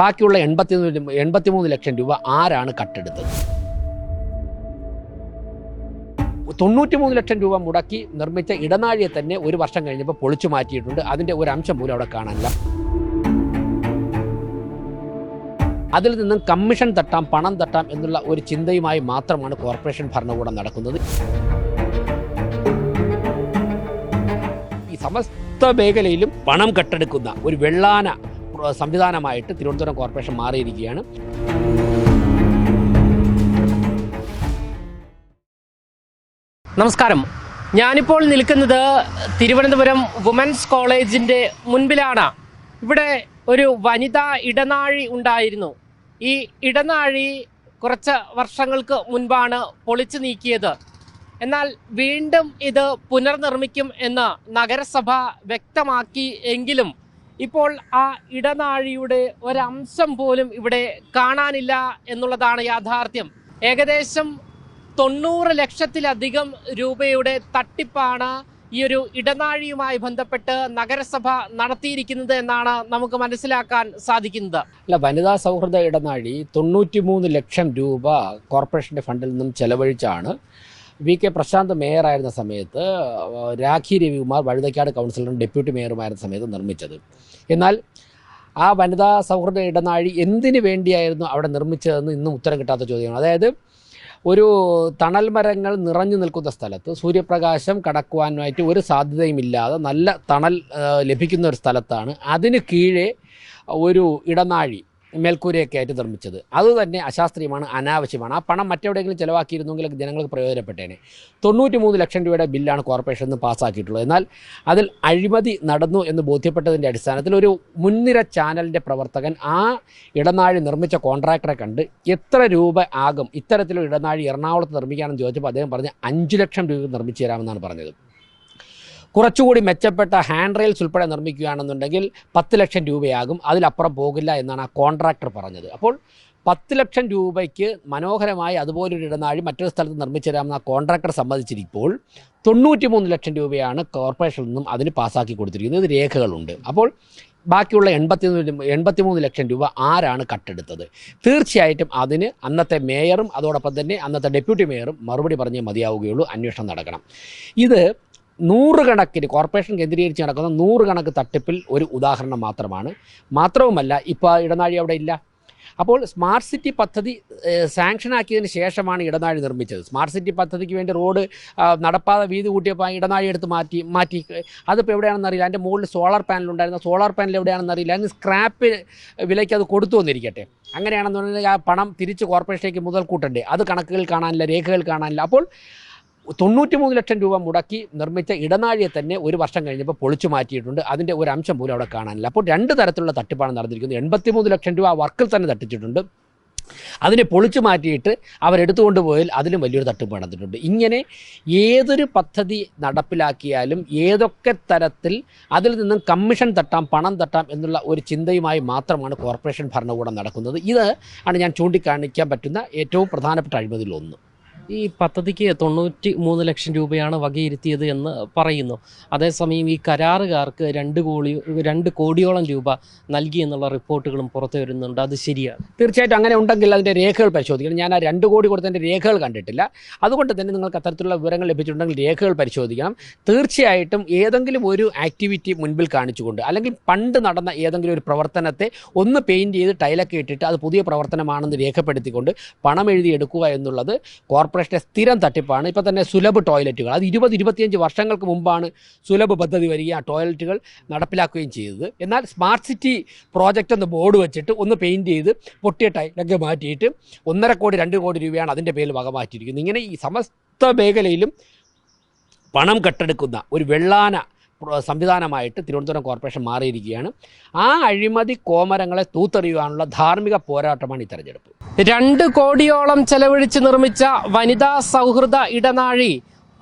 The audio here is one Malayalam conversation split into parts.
ബാക്കിയുള്ള എൺപത്തി എൺപത്തിമൂന്ന് ലക്ഷം രൂപ ആരാണ് കട്ടെടുത്തത്? തൊണ്ണൂറ്റി മൂന്ന് ലക്ഷം രൂപ മുടക്കി നിർമ്മിച്ച ഇടനാഴിയെ തന്നെ ഒരു വർഷം കഴിഞ്ഞപ്പോൾ പൊളിച്ചു മാറ്റിയിട്ടുണ്ട്. അതിന്റെ ഒരു അംശം പോലും അവിടെ കാണാനില്ല. അതിൽ നിന്നും കമ്മീഷൻ തട്ടാം പണം തട്ടാം എന്നുള്ള ഒരു ചിന്തയുമായി മാത്രമാണ് കോർപ്പറേഷൻ ഭരണകൂടം നടക്കുന്നത്. ഈ സമസ്ത മേഖലയിലും പണം കെട്ടെടുക്കുന്ന ഒരു വെള്ളാന സംവിധാനമായിട്ട് തിരുവനന്തപുരം കോർപ്പറേഷൻ മാറിയിരിക്കുകയാണ്. നമസ്കാരം. ഞാനിപ്പോൾ നിൽക്കുന്നത് തിരുവനന്തപുരം വുമൻസ് കോളേജിന്റെ മുൻപിലാണ്. ഇവിടെ ഒരു വനിതാ ഇടനാഴി ഉണ്ടായിരുന്നു. ഈ ഇടനാഴി കുറച്ച് വർഷങ്ങൾക്ക് മുൻപാണ് പൊളിച്ചു നീക്കിയത്. എന്നാൽ വീണ്ടും ഇത് പുനർനിർമ്മിക്കും എന്ന് നഗരസഭ വ്യക്തമാക്കി എങ്കിലും ഇപ്പോൾ ആ ഇടനാഴിയുടെ ഒരംശം പോലും ഇവിടെ കാണാനില്ല എന്നുള്ളതാണ് യാഥാർത്ഥ്യം. ഏകദേശം തൊണ്ണൂറ് ലക്ഷത്തിലധികം രൂപയുടെ തട്ടിപ്പാണ് ഈ ഒരു ഇടനാഴിയുമായി ബന്ധപ്പെട്ട് നഗരസഭ നടത്തിയിരിക്കുന്നത് എന്നാണ് നമുക്ക് മനസ്സിലാക്കാൻ സാധിക്കുന്നത്. അല്ല വനിതാ സൗഹൃദ ഇടനാഴി തൊണ്ണൂറ്റി മൂന്ന് ലക്ഷം രൂപ കോർപ്പറേഷന്റെ ഫണ്ടിൽ നിന്നും ചെലവഴിച്ചാണ് വി കെ പ്രശാന്ത് മേയറായിരുന്ന സമയത്ത് രാഖി രവികുമാർ വഴുതക്കാട് കൗൺസിലറും ഡെപ്യൂട്ടി മേയറുമായിരുന്ന സമയത്ത് നിർമ്മിച്ചത്. എന്നാൽ ആ വനിതാ സൗഹൃദ ഇടനാഴി എന്തിനു വേണ്ടിയായിരുന്നു അവിടെ നിർമ്മിച്ചതെന്ന് ഇന്നും ഉത്തരം കിട്ടാത്ത ചോദ്യമാണ്. അതായത് ഒരു തണൽ മരങ്ങൾ നിറഞ്ഞു നിൽക്കുന്ന സ്ഥലത്ത് സൂര്യപ്രകാശം കടക്കുവാനായിട്ട് ഒരു സാധ്യതയുമില്ലാതെ നല്ല തണൽ ലഭിക്കുന്ന ഒരു സ്ഥലത്താണ്. അതിന് കീഴേ ഒരു ഇടനാഴി മേൽക്കൂരയൊക്കെ ആയിട്ട് നിർമ്മിച്ചത്. അത് തന്നെ അശാസ്ത്രീയമാണ് അനാവശ്യമാണ്. ആ പണം മറ്റെവിടെയെങ്കിലും ചിലവാക്കിയിരുന്നെങ്കിൽ ജനങ്ങൾക്ക് പ്രയോജനപ്പെട്ടേനെ. തൊണ്ണൂറ്റി മൂന്ന് ലക്ഷം രൂപയുടെ ബില്ലാണ് കോർപ്പറേഷൻ നിന്ന് പാസ്സാക്കിയിട്ടുള്ളത്. എന്നാൽ അതിൽ അഴിമതി നടന്നു എന്ന് ബോധ്യപ്പെട്ടതിന്റെ അടിസ്ഥാനത്തിൽ ഒരു മുൻനിര ചാനലിന്റെ പ്രവർത്തകൻ ആ ഇടനാഴി നിർമ്മിച്ച കോൺട്രാക്ടറെ കണ്ട് എത്ര രൂപ ആകും ഇത്തരത്തിലുള്ള ഇടനാഴി എറണാകുളത്ത് നിർമ്മിക്കാമെന്ന് ചോദിച്ചപ്പോൾ അദ്ദേഹം പറഞ്ഞ് അഞ്ച് ലക്ഷം രൂപ നിർമ്മിച്ചു തരാമെന്നാണ് പറഞ്ഞത്. കുറച്ചുകൂടി മെച്ചപ്പെട്ട ഹാൻഡ് റെയിൽസ് ഉൾപ്പെടെ നിർമ്മിക്കുകയാണെന്നുണ്ടെങ്കിൽ പത്ത് ലക്ഷം രൂപയാകും. അതിലപ്പുറം പോകില്ല എന്നാണ് ആ കോൺട്രാക്ടർ പറഞ്ഞത്. അപ്പോൾ പത്ത് ലക്ഷം രൂപയ്ക്ക് മനോഹരമായി അതുപോലൊരു ഇടനാഴി മറ്റൊരു സ്ഥലത്ത് നിർമ്മിച്ചു തരാമെന്ന് ആ കോൺട്രാക്ടർ സമ്മതിച്ചിരിപ്പോൾ തൊണ്ണൂറ്റി മൂന്ന് ലക്ഷം രൂപയാണ് കോർപ്പറേഷനിൽ നിന്നും അതിന് പാസ്സാക്കി കൊടുത്തിരിക്കുന്നത്. ഇത് രേഖകളുണ്ട്. അപ്പോൾ ബാക്കിയുള്ള എൺപത്തി എൺപത്തിമൂന്ന് ലക്ഷം രൂപ ആരാണ് കട്ടെടുത്തത്? തീർച്ചയായിട്ടും അതിന് അന്നത്തെ മേയറും അതോടൊപ്പം തന്നെ അന്നത്തെ ഡെപ്യൂട്ടി മേയറും മറുപടി പറഞ്ഞേ മതിയാവുകയുള്ളൂ. അന്വേഷണം നടക്കണം. ഇത് നൂറുകണക്കിന് കോർപ്പറേഷൻ കേന്ദ്രീകരിച്ച് നടക്കുന്ന നൂറുകണക്ക് തട്ടിപ്പിൽ ഒരു ഉദാഹരണം മാത്രമാണ്. മാത്രവുമല്ല ഇപ്പോൾ ഇടനാഴി അവിടെ ഇല്ല. അപ്പോൾ സ്മാർട്ട് സിറ്റി പദ്ധതി സാങ്ഷൻ ആക്കിയതിന് ശേഷമാണ് ഇടനാഴി നിർമ്മിച്ചത്. സ്മാർട്ട് സിറ്റി പദ്ധതിക്ക് വേണ്ടി റോഡ് നടപ്പാതെ വീതി കൂട്ടിയപ്പോൾ ഇടനാഴി എടുത്ത് മാറ്റി മാറ്റി. അതിപ്പോൾ എവിടെയാണെന്ന് അറിയില്ല. അതിന്റെ മുകളിൽ സോളാർ പാനൽ ഉണ്ടായിരുന്ന. സോളാർ പാനൽ എവിടെയാണെന്ന് അറിയില്ല. അതിന് സ്ക്രാപ്പ് വിലയ്ക്ക് അത് കൊടുത്തു വന്നിരിക്കട്ടെ. അങ്ങനെയാണെന്നുണ്ടെങ്കിൽ ആ പണം തിരിച്ച് കോർപ്പറേഷനിലേക്ക് മുതൽ കൂട്ടണ്ടേ അത് കണക്കുകൾ കാണാനില്ല രേഖകൾ കാണാനില്ല. അപ്പോൾ തൊണ്ണൂറ്റി മൂന്ന് ലക്ഷം രൂപ മുടക്കി നിർമ്മിച്ച ഇടനാഴിയെ തന്നെ ഒരു വർഷം കഴിഞ്ഞപ്പോൾ പൊളിച്ചു മാറ്റിയിട്ടുണ്ട്. അതിന്റെ ഒരു അംശം പോലും അവിടെ കാണാനില്ല. അപ്പോൾ രണ്ട് തരത്തിലുള്ള തട്ടിപ്പാണ് നടന്നിരിക്കുന്നത്. എൺപത്തിമൂന്ന് ലക്ഷം രൂപ വർക്കിൽ തന്നെ തട്ടിച്ചിട്ടുണ്ട്. അതിനെ പൊളിച്ചു മാറ്റിയിട്ട് അവരെടുത്തുകൊണ്ട് പോയാൽ അതിലും വലിയൊരു തട്ടിപ്പ് നടന്നിട്ടുണ്ട്. ഇങ്ങനെ ഏതൊരു പദ്ധതി നടപ്പിലാക്കിയാലും ഏതൊക്കെ തരത്തിൽ അതിൽ നിന്നും കമ്മീഷൻ തട്ടാം പണം തട്ടാം എന്നുള്ള ഒരു ചിന്തയുമായി മാത്രമാണ് കോർപ്പറേഷൻ ഭരണകൂടം നടക്കുന്നത്. ഇത് ആണ് ഞാൻ ചൂണ്ടിക്കാണിക്കാൻ പറ്റുന്ന ഏറ്റവും പ്രധാനപ്പെട്ട അഴിമതിലൊന്ന് ഈ പദ്ധതിക്ക് തൊണ്ണൂറ്റി മൂന്ന് ലക്ഷം രൂപയാണ് വകയിരുത്തിയത് എന്ന് പറയുന്നു. അതേസമയം ഈ കരാറുകാർക്ക് രണ്ട് കോടി രണ്ട് കോടിയോളം രൂപ നൽകി എന്നുള്ള റിപ്പോർട്ടുകളും പുറത്തു വരുന്നുണ്ട്. അത് ശരിയാണ് തീർച്ചയായിട്ടും അങ്ങനെ ഉണ്ടെങ്കിൽ അതിന്റെ രേഖകൾ പരിശോധിക്കണം. ഞാൻ ആ രണ്ട് കോടി കൊടുത്തതിന്റെ രേഖകൾ കണ്ടിട്ടില്ല. അതുകൊണ്ട് തന്നെ നിങ്ങൾക്ക് അത്തരത്തിലുള്ള വിവരങ്ങൾ ലഭിച്ചിട്ടുണ്ടെങ്കിൽ രേഖകൾ പരിശോധിക്കണം. തീർച്ചയായിട്ടും ഏതെങ്കിലും ഒരു ആക്ടിവിറ്റി മുൻപിൽ കാണിച്ചുകൊണ്ട് അല്ലെങ്കിൽ പണ്ട് നടന്ന ഏതെങ്കിലും ഒരു പ്രവർത്തനത്തെ ഒന്ന് പെയിന്റ് ചെയ്ത് ടൈലൊക്കെ ഇട്ടിട്ട് അത് പുതിയ പ്രവർത്തനമാണെന്ന് രേഖപ്പെടുത്തിക്കൊണ്ട് പണം എഴുതി എടുക്കുക എന്നുള്ളത് കോർപ്പറേഷന്റെ സ്ഥിരം തട്ടിപ്പാണ്. ഇപ്പോൾ തന്നെ സുലഭ് ടോയ്ലറ്റുകൾ. അത് ഇരുപത് ഇരുപത്തിയഞ്ച് വർഷങ്ങൾക്ക് മുമ്പാണ് സുലഭ് പദ്ധതി വരികയും ആ ടോയ്ലറ്റുകൾ നടപ്പിലാക്കുകയും ചെയ്തത്. എന്നാൽ സ്മാർട്ട് സിറ്റി പ്രോജക്റ്റ് എന്ന് ബോർഡ് വെച്ചിട്ട് ഒന്ന് പെയിന്റ് ചെയ്ത് പൊട്ടിയ ടൈലൊക്കെ മാറ്റിയിട്ട് ഒന്നര കോടി രണ്ട് കോടി രൂപയാണ് അതിന്റെ പേരിൽ വക മാറ്റിയിരിക്കുന്നത്. ഇങ്ങനെ ഈ സമസ്ത മേഖലയിലും പണം കെട്ടെടുക്കുന്ന ഒരു വെള്ളാന സംവിധാനമായിട്ട് തിരുവനന്തപുരം കോർപ്പറേഷൻ മാറിയിരിക്കുകയാണ്. ആ അഴിമതി കോമരങ്ങളെ തൂത്തെറിയുവാനുള്ള ധാർമ്മിക പോരാട്ടമാണ് ഈ തെരഞ്ഞെടുപ്പ്. രണ്ട് കോടിയോളം ചെലവഴിച്ച് നിർമ്മിച്ച വനിതാ സൗഹൃദ ഇടനാഴി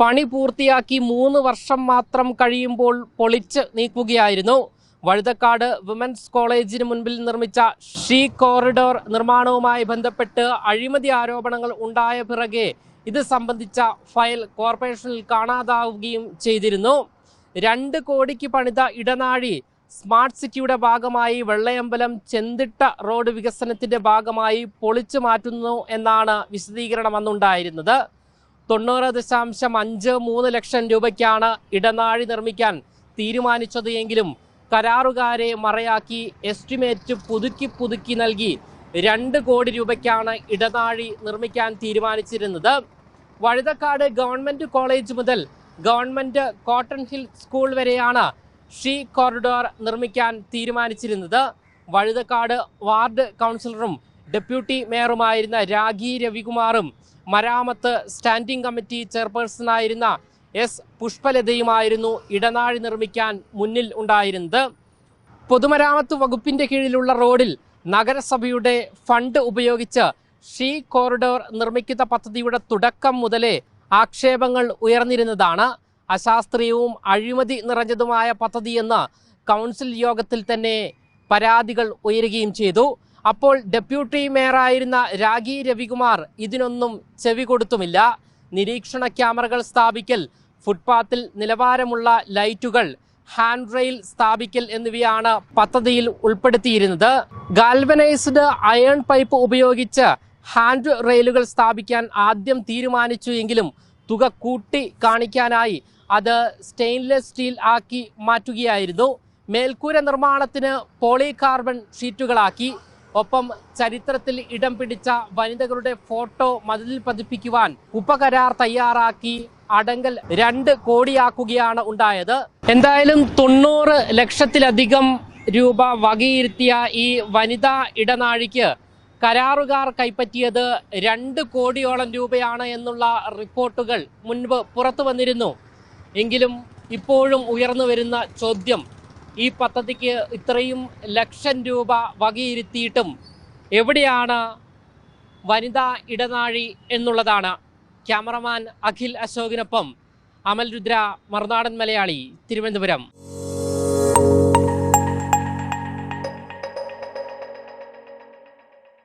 പണി പൂർത്തിയാക്കി മൂന്ന് വർഷം മാത്രം കഴിയുമ്പോൾ പൊളിച്ച് നീക്കുകയായിരുന്നു. വഴുതക്കാട് വിമൻസ് കോളേജിന് മുൻപിൽ നിർമ്മിച്ച ഷീ കോറിഡോർ നിർമ്മാണവുമായി ബന്ധപ്പെട്ട് അഴിമതി ആരോപണങ്ങൾ ഉണ്ടായ പിറകെ ഇത് സംബന്ധിച്ച ഫയൽ കോർപ്പറേഷനിൽ കാണാതാവുകയും ചെയ്തിരുന്നു. രണ്ട് കോടിക്ക് പണിത ഇടനാഴി സ്മാർട്ട് സിറ്റിയുടെ ഭാഗമായി വെള്ളയമ്പലം ചെന്തിട്ട റോഡ് വികസനത്തിന്റെ ഭാഗമായി പൊളിച്ചു മാറ്റുന്നു എന്നാണ് വിശദീകരണം അന്നുണ്ടായിരുന്നത്. തൊണ്ണൂറ് ദശാംശം അഞ്ച് മൂന്ന് ലക്ഷം രൂപയ്ക്കാണ് ഇടനാഴി നിർമ്മിക്കാൻ തീരുമാനിച്ചത് എങ്കിലും കരാറുകാരെ മറയാക്കി എസ്റ്റിമേറ്റ് പുതുക്കി പുതുക്കി നൽകി രണ്ട് കോടി രൂപയ്ക്കാണ് ഇടനാഴി നിർമ്മിക്കാൻ തീരുമാനിച്ചിരുന്നത്. വഴുതക്കാട് ഗവൺമെന്റ് കോളേജ് മുതൽ ഗവൺമെന്റ് കോട്ടൺ ഹിൽ സ്കൂൾ വരെയാണ് ഷീ കോറിഡോർ നിർമ്മിക്കാൻ തീരുമാനിച്ചിരുന്നത്. വഴുതക്കാട് വാർഡ് കൗൺസിലറും ഡെപ്യൂട്ടി മേയറുമായിരുന്ന രാഖി രവികുമാറും മരാമത്ത് സ്റ്റാൻഡിംഗ് കമ്മിറ്റി ചെയർപേഴ്സണായിരുന്ന എസ് പുഷ്പലതയുമായിരുന്നു ഇടനാഴി നിർമ്മിക്കാൻ മുന്നിൽ ഉണ്ടായിരുന്നത്. പൊതുമരാമത്ത് വകുപ്പിന്റെ കീഴിലുള്ള റോഡിൽ നഗരസഭയുടെ ഫണ്ട് ഉപയോഗിച്ച് ഷീ കോറിഡോർ നിർമ്മിക്കുന്ന പദ്ധതിയുടെ തുടക്കം മുതലേ ആക്ഷേപങ്ങൾ ഉയർന്നിരുന്നതാണ്. അശാസ്ത്രീയവും അഴിമതി നിറഞ്ഞതുമായ പദ്ധതിയെന്ന് കൗൺസിൽ യോഗത്തിൽ തന്നെ പരാതികൾ ഉയരുകയും ചെയ്തു. അപ്പോൾ ഡെപ്യൂട്ടി മേയറായിരുന്ന രാഗി രവികുമാർ ഇതിനൊന്നും ചെവി കൊടുത്തുമില്ല. നിരീക്ഷണ ക്യാമറകൾ സ്ഥാപിക്കൽ ഫുട്പാത്തിൽ നിലവാരമുള്ള ലൈറ്റുകൾ ഹാൻഡ് റെയിൽ സ്ഥാപിക്കൽ എന്നിവയാണ് പദ്ധതിയിൽ ഉൾപ്പെടുത്തിയിരുന്നത്. ഗാൽവനൈസ്ഡ് അയൺ പൈപ്പ് ഉപയോഗിച്ച് ഹാൻഡ് റെയിലുകൾ സ്ഥാപിക്കാൻ ആദ്യം തീരുമാനിച്ചു എങ്കിലും തുക കൂട്ടി കാണിക്കാനായി അത് സ്റ്റെയിൻലെസ് സ്റ്റീൽ ആക്കി മാറ്റുകയായിരുന്നു. മേൽക്കൂര നിർമ്മാണത്തിന് പോളികാർബൺ ഷീറ്റുകളാക്കി. ഒപ്പം ചരിത്രത്തിൽ ഇടം പിടിച്ച വനിതകളുടെ ഫോട്ടോ മതിലിൽ പതിപ്പിക്കുവാൻ ഉപകരാർ തയ്യാറാക്കി അടങ്കൽ രണ്ട് കോടിയാക്കുകയാണ് ഉണ്ടായത്. എന്തായാലും തൊണ്ണൂറ് ലക്ഷത്തിലധികം രൂപ വകയിരുത്തിയ ഈ വനിതാ ഇടനാഴിക്ക് കരാറുകാർ കൈപ്പറ്റിയത് രണ്ട് കോടിയോളം രൂപയാണ് എന്നുള്ള റിപ്പോർട്ടുകൾ മുൻപ് പുറത്തു വന്നിരുന്നു. എങ്കിലും ഇപ്പോഴും ഉയർന്നു വരുന്ന ചോദ്യം ഈ പദ്ധതിക്ക് ഇത്രയും ലക്ഷം രൂപ വകയിരുത്തിയിട്ടും എവിടെയാണ് വനിതാ ഇടനാഴി എന്നുള്ളതാണ്. ക്യാമറമാൻ അഖിൽ അശോകിനൊപ്പം അമൽ രുദ്ര മറുനാടൻ മലയാളി തിരുവനന്തപുരം.